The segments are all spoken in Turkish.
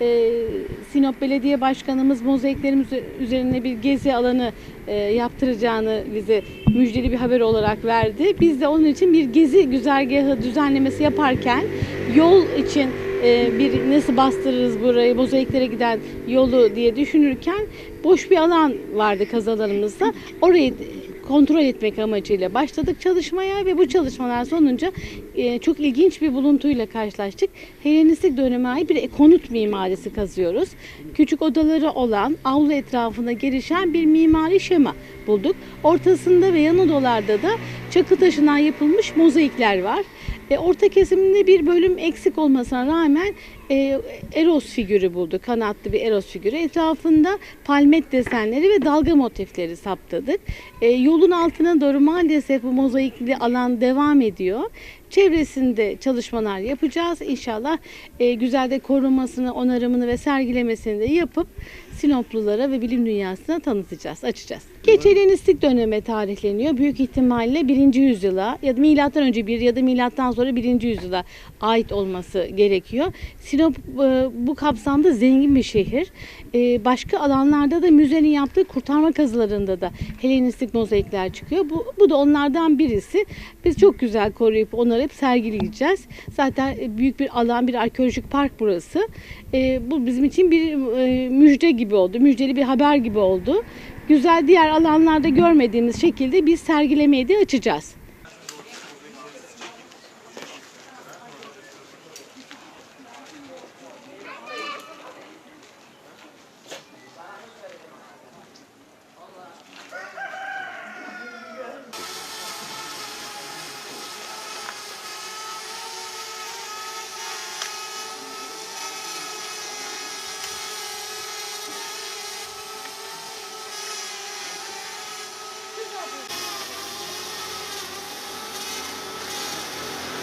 e, Sinop Belediye Başkanımız mozaiklerimiz üzerine bir gezi alanı e, yaptıracağını bize müjdeli bir haber olarak verdi. Biz de onun için bir gezi güzergahı düzenlemesi yaparken yol için e, bir nasıl bastırırız burayı mozaiklere giden yolu diye düşünürken boş bir alan vardı kazalarımızda. Orayı kontrol etmek amacıyla başladık çalışmaya ve bu çalışmalar sonucu e, çok ilginç bir buluntuyla karşılaştık. Helenistik döneme ait bir konut mimarisi kazıyoruz. Küçük odaları olan avlu etrafında gelişen bir mimari şema bulduk. Ortasında ve yan odalarda da çakı taşından yapılmış mozaikler var. E, orta kesiminde bir bölüm eksik olmasına rağmen e, Eros figürü bulduk. Kanatlı bir Eros figürü. Etrafında palmet desenleri ve dalga motifleri saptadık. E, yolun altına doğru maalesef bu mozaikli alan devam ediyor. Çevresinde çalışmalar yapacağız. İnşallah e, güzel de korunmasını, onarımını ve sergilemesini de yapıp Sinoplulara ve bilim dünyasına tanıtacağız, açacağız. Geç Helenistik döneme tarihleniyor. Büyük ihtimalle 1. yüzyıla ya da milattan önce 1 ya da milattan sonra 1. yüzyıla ait olması gerekiyor. Sinop e, bu kapsamda zengin bir şehir. E, Başka alanlarda da müzenin yaptığı kurtarma kazılarında da Helenistik mozaikler çıkıyor. Bu, bu da onlardan birisi. Biz çok güzel koruyup onları hep sergileyeceğiz. Zaten e, büyük bir alan, bir arkeolojik park burası. Bu bizim için bir müjde gibi oldu. Müjdeli bir haber gibi oldu. Güzel diğer alanlarda görmediğimiz şekilde biz sergilemeyi de açacağız.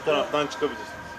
Şu taraftan çıkabilirsiniz.